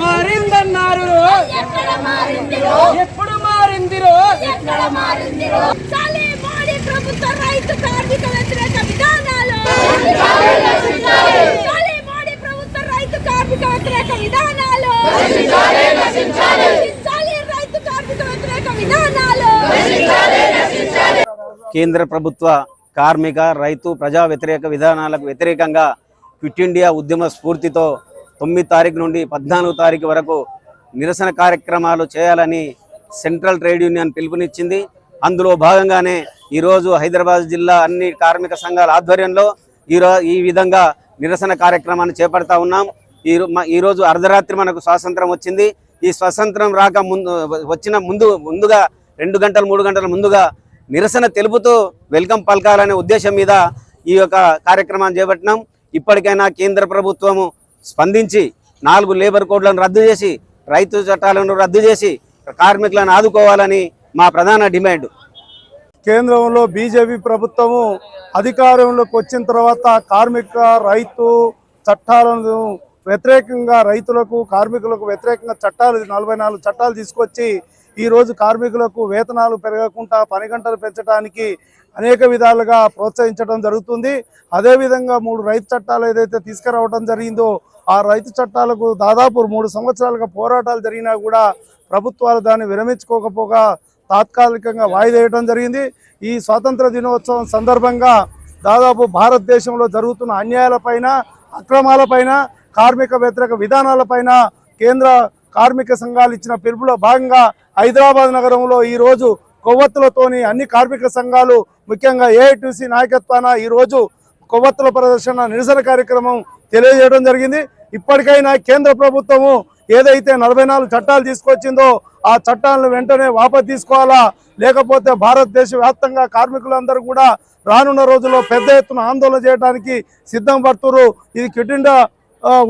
మారిందన్నారు. ఎప్పుడు మారిందిరో? ఎక్కడ మారిందిరో? చాలే మోడీ ప్రభుత్వ రైతు కార్మిక వ్యతిరేక విధానాలు. చాలే మోడీ ప్రభుత్వ రైతు కార్మిక వ్యతిరేక విధానాలు. చాలే రైతు కార్మిక వ్యతిరేక విధానాలు. కేంద్ర ప్రభుత్వ కార్మిక రైతు ప్రజా వ్యతిరేక విధానాలకు వ్యతిరేకంగా క్విట్ ఇండియా ఉద్యమ స్ఫూర్తితో తొమ్మిది తారీఖు నుండి పద్నాలుగు తారీఖు వరకు నిరసన కార్యక్రమాలు చేయాలని సెంట్రల్ ట్రేడ్ యూనియన్ పిలుపునిచ్చింది. అందులో భాగంగానే ఈరోజు హైదరాబాద్ జిల్లా అన్ని కార్మిక సంఘాల ఆధ్వర్యంలో ఈరో ఈ విధంగా నిరసన కార్యక్రమాన్ని చేపడతా ఉన్నాం. ఈ ఈరోజు అర్ధరాత్రి మనకు స్వాతంత్రం వచ్చింది. ఈ స్వాతంత్రం రాక ముందు వచ్చిన ముందు ముందుగా రెండు గంటలు మూడు గంటల ముందుగా నిరసన తెలుపుతూ వెల్కమ్ పలకాలనే ఉద్దేశం మీద ఈ యొక్క కార్యక్రమాన్ని చేపట్టినాం. ఇప్పటికైనా కేంద్ర ప్రభుత్వము స్పందించి నాలుగు లేబర్ కోడ్లను రద్దు చేసి రైతు చట్టాలను రద్దు చేసి కార్మికులను ఆదుకోవాలని మా ప్రధాన డిమాండ్. కేంద్రంలో బీజేపీ ప్రభుత్వము అధికారంలోకి వచ్చిన తర్వాత కార్మిక రైతు చట్టాలను వ్యతిరేకంగా రైతులకు కార్మికులకు వ్యతిరేకంగా చట్టాలు నలభై నాలుగు చట్టాలు తీసుకొచ్చి ఈరోజు కార్మికులకు వేతనాలు పెరగకుండా పని గంటలు పెంచడానికి అనేక విధాలుగా ప్రోత్సహించడం జరుగుతుంది. అదేవిధంగా మూడు రైతు చట్టాలు ఏదైతే తీసుకురావడం జరిగిందో ఆ రైతు చట్టాలకు దాదాపు మూడు సంవత్సరాలుగా పోరాటాలు జరిగినా కూడా ప్రభుత్వాలు దాన్ని విరమించుకోకపోగా తాత్కాలికంగా వాయిదేయడం జరిగింది. ఈ స్వాతంత్ర దినోత్సవం సందర్భంగా దాదాపు భారతదేశంలో జరుగుతున్న అన్యాయాలపైన అక్రమాలపైన కార్మిక వ్యతిరేక విధానాలపైన కేంద్ర కార్మిక సంఘాలు ఇచ్చిన పిలుపులో భాగంగా హైదరాబాద్ నగరంలో ఈ రోజు కొవ్వొత్తులతోని అన్ని కార్మిక సంఘాలు ముఖ్యంగా ఏఐటీసీ నాయకత్వాన ఈ రోజు కొవ్వొత్తుల ప్రదర్శన నిరసన కార్యక్రమం తెలియజేయడం జరిగింది. ఇప్పటికైనా కేంద్ర ప్రభుత్వము ఏదైతే నలభై నాలుగు చట్టాలు తీసుకొచ్చిందో ఆ చట్టాలను వెంటనే వాపసు తీసుకోవాలా? లేకపోతే భారతదేశ వ్యాప్తంగా కార్మికులందరూ కూడా రానున్న రోజుల్లో పెద్ద ఎత్తున ఆందోళన చేయడానికి సిద్ధం పడుతున్నారు ఇది క్విట్ ఇండియా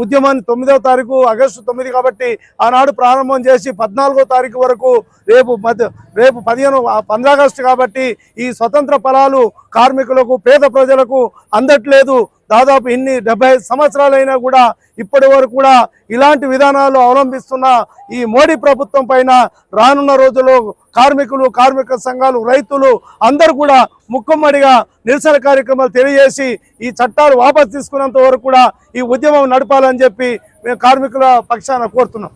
ఉద్యమాన్ని తొమ్మిదవ తారీఖు ఆగస్టు తొమ్మిది కాబట్టి ఆనాడు ప్రారంభం చేసి పద్నాలుగో తారీఖు వరకు రేపు మధ్య రేపు పదిహేను పంద్రాగస్టు కాబట్టి ఈ స్వతంత్ర ఫలాలు కార్మికులకు పేద ప్రజలకు అందట్లేదు. దాదాపు ఇన్ని డెబ్బై సంవత్సరాలైనా కూడా ఇప్పటి వరకు కూడా ఇలాంటి విధానాలు అవలంబిస్తున్న ఈ మోడీ ప్రభుత్వం పైన రానున్న రోజుల్లో కార్మికులు కార్మిక సంఘాలు రైతులు అందరూ కూడా ముక్కుమ్మడిగా నిరసన కార్యక్రమాలు తెలియజేసి ఈ చట్టాలు వాపసు తీసుకున్నంత వరకు కూడా ఈ ఉద్యమం నడపాలని చెప్పి మేము కార్మికుల పక్షాన కోరుతున్నాం.